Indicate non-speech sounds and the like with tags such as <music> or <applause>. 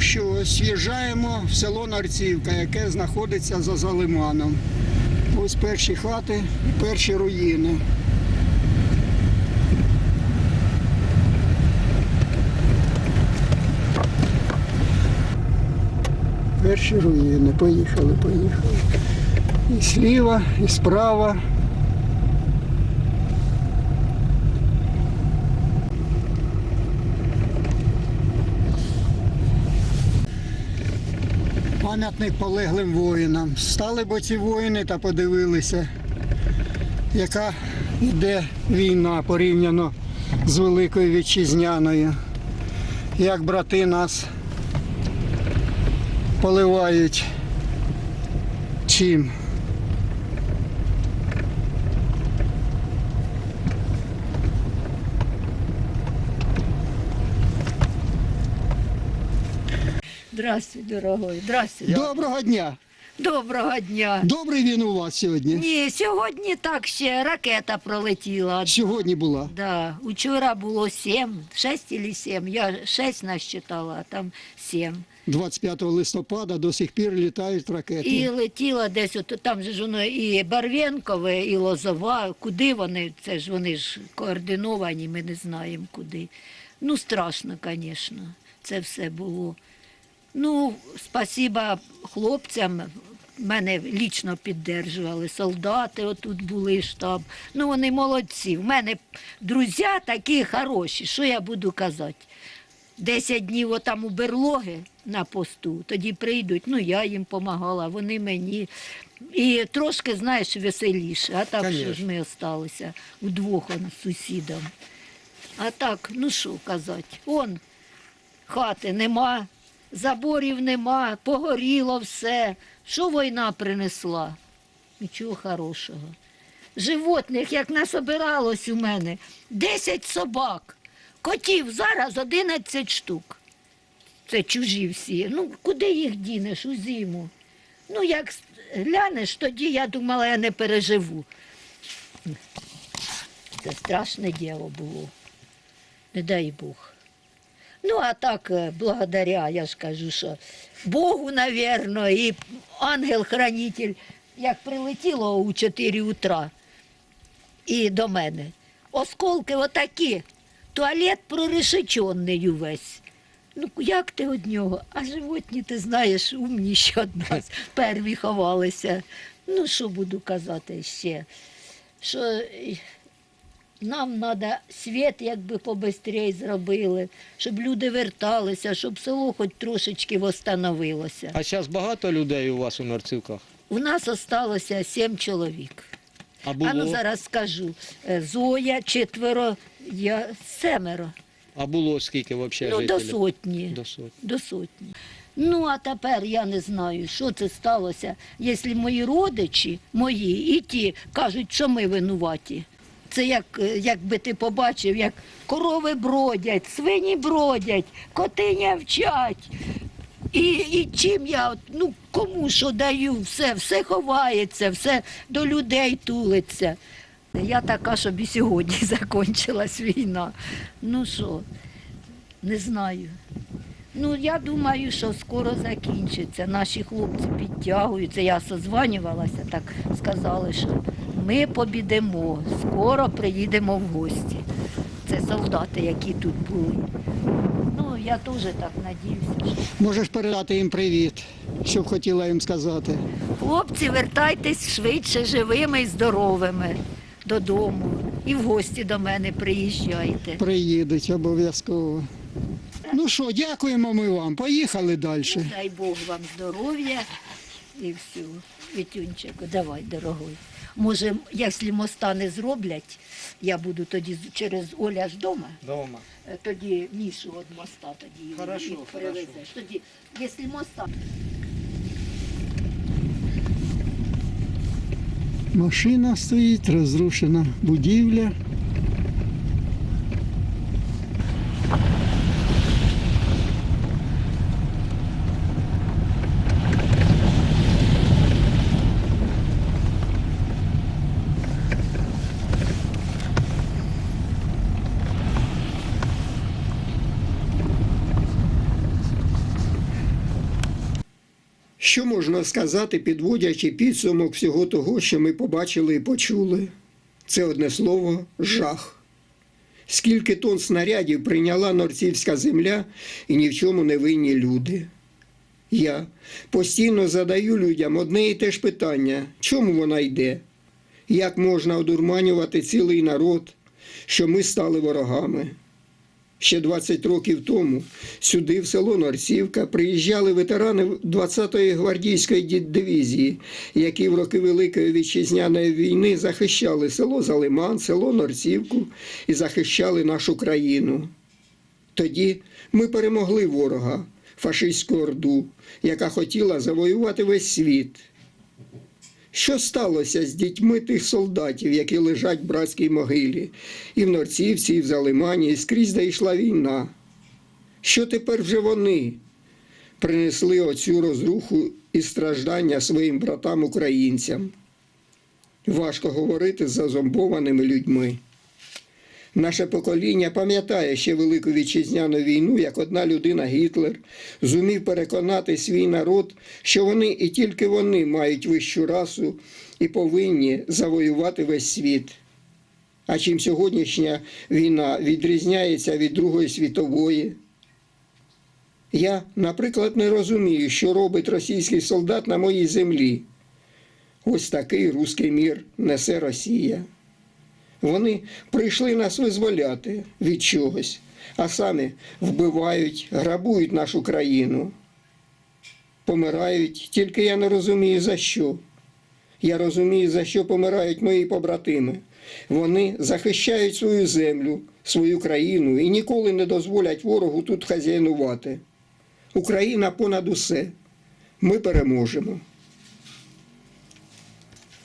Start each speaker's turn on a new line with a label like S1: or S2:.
S1: Ну що, ось в'їжджаємо в село Нарцівка, яке знаходиться за Залиманом. Ось перші хати, перші руїни. Перші руїни. Поїхали, поїхали. І зліва, і справа. Пам'ятник полеглим воїнам. Стали б ці воїни та подивилися, яка йде війна порівняно з Великою Вітчизняною. Як брати нас поливають чим.
S2: Здравствуй, дорогой. Здравствуй.
S1: Доброго дня!
S2: Доброго дня.
S1: Добрий він у вас сьогодні.
S2: Ні, сьогодні так ще ракета пролетіла.
S1: Сьогодні була.
S2: Да, учора було сім, шесть или сім. Я шесть насчитала, а там сім.
S1: 25 листопада до сих пір літають ракети.
S2: І летіла десь, от, там же ж воно і Барвенкове, і Лозова. Куди вони? Це ж вони ж координовані, ми не знаємо куди. Ну, страшно, звісно, це все було. Ну, спасіба хлопцям. Мене лічно піддержували, солдати отут були, штаб. Ну, вони молодці. В мене друзі такі хороші, що я буду казати. Десять днів отам у берлоги на посту, тоді прийдуть, ну я їм допомагала, вони мені. І трошки, знаєш, веселіше. А так що ж ми залишилися вдвох он, з сусідом. А так, ну що казати, он хати нема, заборів нема, погоріло все. Що війна принесла? Нічого хорошого. Животних, як насобиралось у мене, 10 собак, котів зараз 11 штук. Це чужі всі. Ну, куди їх дінеш у зиму? Ну, як глянеш, тоді я думала, я не переживу. Це страшне діло було. Не дай Бог. Ну, а так, е, благодаря, я ж кажу, що Богу, навірно, і ангел-хранитель, як прилетіло у 4 утра і до мене. Осколки отакі, туалет прорешечений увесь. Ну, як ти від нього? А животні, ти знаєш, умніші від нас, перві ховалися. Ну, що буду казати ще? Що нам треба світ якби побистрій зробили, щоб люди верталися, щоб село хоч трошечки восстановилося.
S3: А зараз багато людей у вас у Нарцівках?
S2: У нас залишилося сім чоловік.
S3: А було,
S2: А ну зараз скажу. Е, Зоя, четверо, я семеро.
S3: а було скільки взагалі
S2: Ну, до сотні.
S3: До сотні.
S2: До сотні. Ну, а тепер я не знаю, що це сталося, якщо мої родичі, мої, і ті кажуть, що ми винуваті. Це як, е, якби ти побачив, як корови бродять, свині бродять, коти нявчать. І, і чим я, ну кому що даю, все, все ховається, все до людей тулиться. Я така, щоб і сьогодні <laughs> закінчилась війна. Ну що, не знаю. Ну, я думаю, що скоро закінчиться. Наші хлопці підтягуються. Я созванювалася, так сказали, що ми побідемо, скоро приїдемо в гості. Це солдати, які тут були. Ну, я теж так надіюся.
S1: Можеш передати їм привіт, що б хотіла їм сказати.
S2: Хлопці, вертайтесь швидше живими і здоровими додому. І в гості до мене приїжджайте.
S1: Приїдуть обов'язково. Ну що, дякуємо ми вам. Поїхали далі.
S2: Дай Бог вам здоров'я і все. Вітюнчику, давай, дорогой. Може, якщо моста не зроблять, я буду тоді через Оля ж дома,
S3: Дома.
S2: е, тоді Мішу від моста тоді
S3: Хорошо,
S2: їх перевезеш. Тоді, якщо моста.
S1: Машина стоїть, розрушена будівля. Що можна сказати, підводячи підсумок всього того, що ми побачили і почули? Це одне слово жах. Скільки тонн снарядів прийняла норцівська земля і ні в чому не винні люди. Я постійно задаю людям одне і те ж питання, чому вона йде? Як можна одурманювати цілий народ, що ми стали ворогами? Ще 20 років тому сюди, в село Норцівка, приїжджали ветерани 20-ї гвардійської дивізії, які в роки Великої вітчизняної війни захищали село Залиман, село Норцівку і захищали нашу країну. Тоді ми перемогли ворога, фашистську орду, яка хотіла завоювати весь світ. Що сталося з дітьми тих солдатів, які лежать в братській могилі, і в Норцівці, і в Залимані, і скрізь де війна? Що тепер вже вони принесли оцю розруху і страждання своїм братам-українцям? Важко говорити з зазомбованими людьми. Наше покоління пам'ятає ще Велику вітчизняну війну, як одна людина Гітлер зумів переконати свій народ, що вони і тільки вони мають вищу расу і повинні завоювати весь світ. А чим сьогоднішня війна відрізняється від Другої світової? Я, наприклад, не розумію, що робить російський солдат на моїй землі. Ось такий руський мір несе Росія. Вони прийшли нас визволяти від чогось, а самі вбивають, грабують нашу країну. Помирають, тільки я не розумію за що. Я розумію, за що помирають мої побратими. Вони захищають свою землю, свою країну і ніколи не дозволять ворогу тут хазяйнувати. Україна понад усе. Ми переможемо.